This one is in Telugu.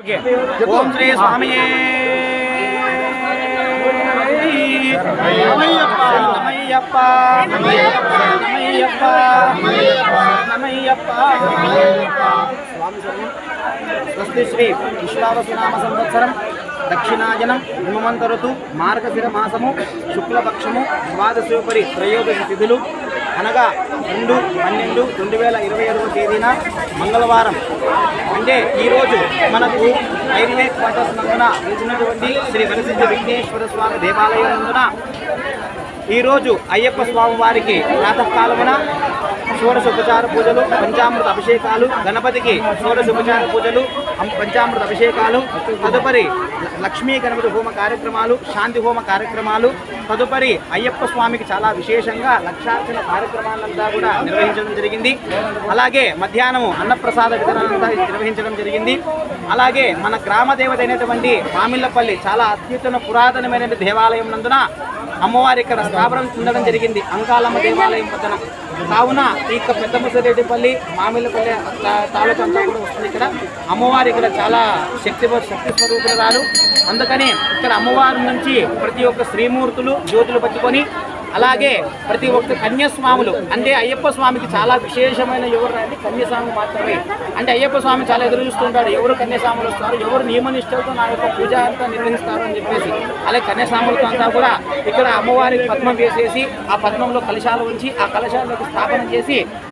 ఓం శ్రీ స్వామి నమయ్యప్ప. నమయ్యప్ప. నమయ్యప్ప. శరణం. స్వస్తి శ్రీ విశ్వావసునామ సంవత్సరం. దక్షిణాయనం హిమవంత ఋతు మార్గశిర మాసము శుక్లపక్షము ద్వాదశోపరి త్రయోదశి తిథులు అనగా రెండు పన్నెండు రెండు వేల ఇరవై ఐదవ తేదీన మంగళవారం. అంటే ఈరోజు మనకు రైల్వే క్వార్టర్స్ నందున వేసినటువంటి శ్రీ వరసిద్ధి విఘ్నేశ్వర స్వామి దేవాలయం నందున ఈరోజు అయ్యప్ప స్వామి వారికి ప్రాతకాలమున షోడశుపచార పూజలు పంచామృత అభిషేకాలు గణపతికి షోడశుపచార పూజలు పంచామృత అభిషేకాలు తదుపరి లక్ష్మీ గణపతి హోమ కార్యక్రమాలు శాంతి హోమ కార్యక్రమాలు తదుపరి అయ్యప్ప స్వామికి చాలా విశేషంగా లక్షార్చన కార్యక్రమాలంతా కూడా నిర్వహించడం జరిగింది. అలాగే మధ్యాహ్నం అన్నప్రసాద వితరణంతా నిర్వహించడం జరిగింది. అలాగే మన గ్రామ దేవత అయినటువంటి మామిళ్ళపల్లి చాలా అత్యుత్తమ పురాతనమైన దేవాలయం నందున అమ్మవారి ఇక్కడ స్థాపనం చెందడం జరిగింది. అంకాలమ్మ దేవాలయం వద్దన కావున ఈ యొక్క పెద్ద ముసరెడ్డిపల్లి మామిళ్ళపల్లి తాలూకా అంతా కూడా వస్తుంది ఇక్కడ. అమ్మవారి ఇక్కడ చాలా శక్తి శక్తి స్వరూపురాలు అందుకని ఇక్కడ అమ్మవారి నుంచి ప్రతి ఒక్క శ్రీమూర్తులు జ్యోతులు పట్టుకొని అలాగే ప్రతి ఒక్క కన్యాస్వాములు అంటే అయ్యప్ప స్వామికి చాలా విశేషమైన ఎవరు అంటే కన్యాస్వామి మాత్రమే. అంటే అయ్యప్ప స్వామి చాలా ఎదురు చూస్తుంటాడు. ఎవరు కన్యాస్వాములు వస్తారు? ఎవరు నియమనిష్టలతో నా యొక్క పూజ అంతా నిర్వహిస్తారు అని చెప్పేసి. అలాగే కన్యాస్వాములతో అంతా కూడా ఇక్కడ అమ్మవారికి పద్మం వేసేసి ఆ పద్మంలో కలశాలు ఉంచి ఆ కలశాలకు స్థాపన చేసి